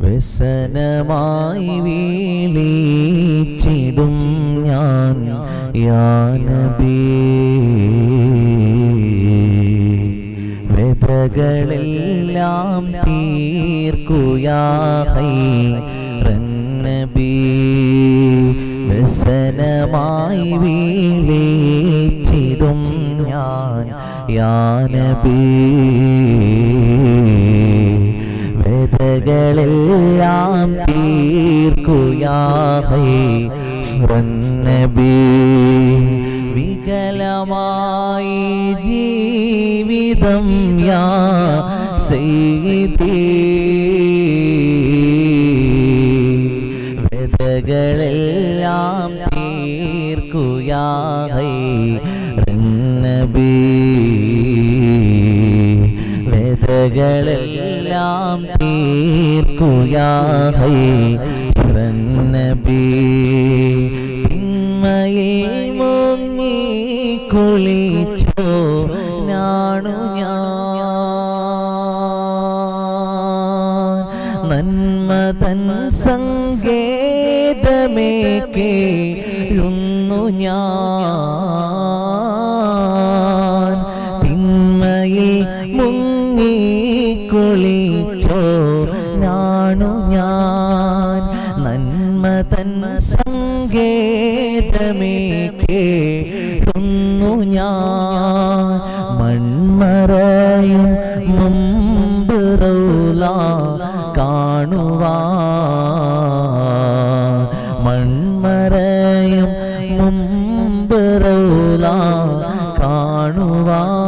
വ്യസനമായി വീളിച്ചിടും ഞാൻ യാനബി വ്രതകളെല്ലാം തീർക്കുയാഹൈ റന്നബി. വ്യസനമായി വീളിച്ചിടും ഞാൻ യാനബി വേദകളെല്ലാം തീർക്കുയാഹൈ. നബി വികലമായി ജീവിതം യാ സയ്യിദി. വേദകളെല്ലാം തീർക്കുയാഹൈ. നബി വേദകളെല്ലാം തീർക്കുയാഹൈ നബി തിന്മയിൽ മുങ്ങി കുളിച്ചോ നാണു ഞാൻ നന്മതൻ സങ്കേതമേ കേഴുന്നു ഞാൻ തിന്മയിൽ മുങ്ങി സങ്കേതമേ കേഴുന്നു ഞാൻ. മൺമറയും മുമ്പ് റൗല കാണുവാൻ. മൺമറയും മുമ്പ് റൗല കാണുവാൻ.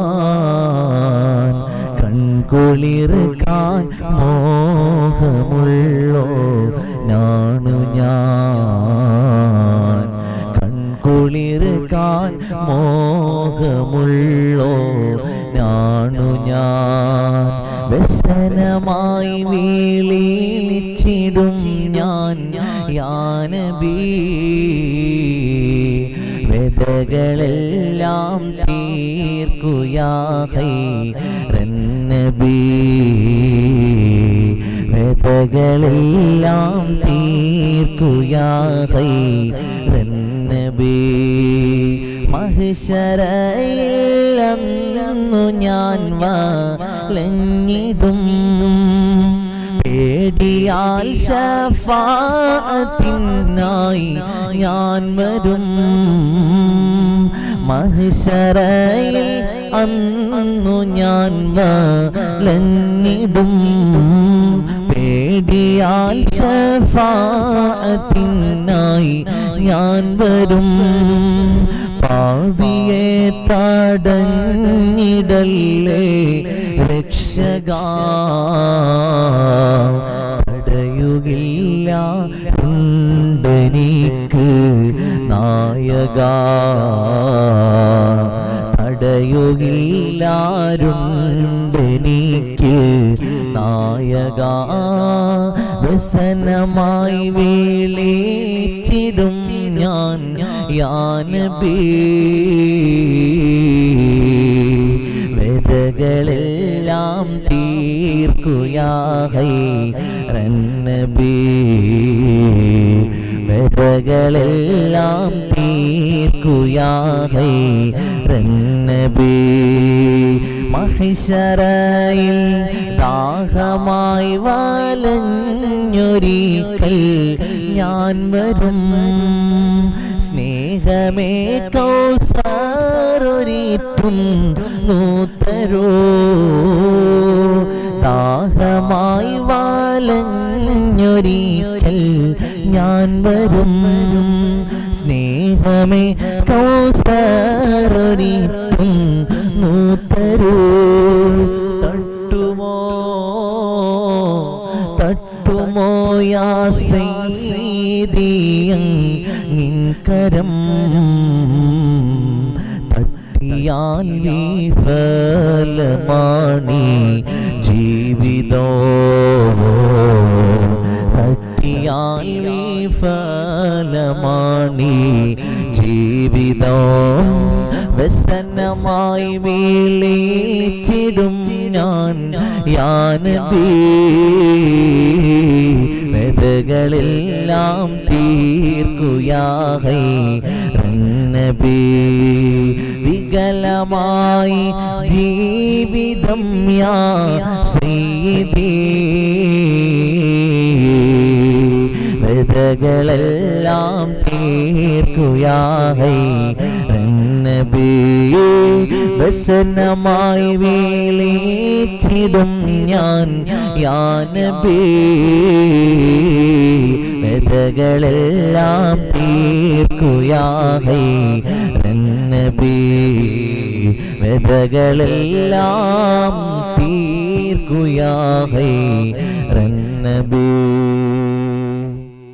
കൺകുളിർക്കാൻ മോഹമുള്ളോ വ്യസനമായി വീളിച്ചിടും ഞാൻ യാനബി വേദകളെല്ലാം തീർക്കുയാഹൈ റന്നബി. വേദകളെല്ലാം തീർക്കുയാഹൈ റന്നബി. മഹിഷരയില്ലെന്നു ഞാൻ വാ വലഞ്ഞിടും പേടിയാൽ ശഫാത്തിനായി ഞാൻ വരും. മഹിഷറയിൽ അന്നു ഞാൻ വലഞ്ഞിടും. പേടിയാൽ ശഫാത്തിനായി ഞാൻ വരും. പാവിയെ തടഞ്ഞിടല്ലേ രക്ഷക. തടയുകില്ല ഉണ്ടെനിക്ക് നായക. തടയുകില്ലാരുണ്ടെനിക്ക് നായക. വ്യസനമായി വേളിച്ചിടും ഞാൻ യാനബി. വേദകളെല്ലാം തീർക്കുയാഹൈ. വേദകളെല്ലാം തീർക്കുയാഹൈ റന്നബി. മഹിഷറയിൽ ദാഹമായി വലഞ്ഞൊരിക്കൽ ഞാൻ വരും. സ്നേഹമേ കൗസാറൊരിത്തും നൂത്തരോ. ദാഹമായി വലഞ്ഞൊരിക്കൽ ഞാൻ വരും. സ്നേഹമേ കൗസാരൊരിറ്റും നൂത്തരൂ. തട്ടുമോ? തട്ടുമോ യാ തട്ടിയാൽ വിഫലമാണി വിഫലമാണി ജീവിതം വ്യസനമായി വീളിച്ചിടും ഞാൻ. യാനബി വെതകളെല്ലാം തീർക്കുയാഹൈ. നബി വികലമായി ജീവിതം യാ സയ്യിദീ വസനമായി വീളിച്ചിടും ഞാൻ യാനബി വെതകളെല്ലാം തീർക്കുയാഹൈ നബി വെതകളെല്ലാം തീർക്കുയാഹൈ നബി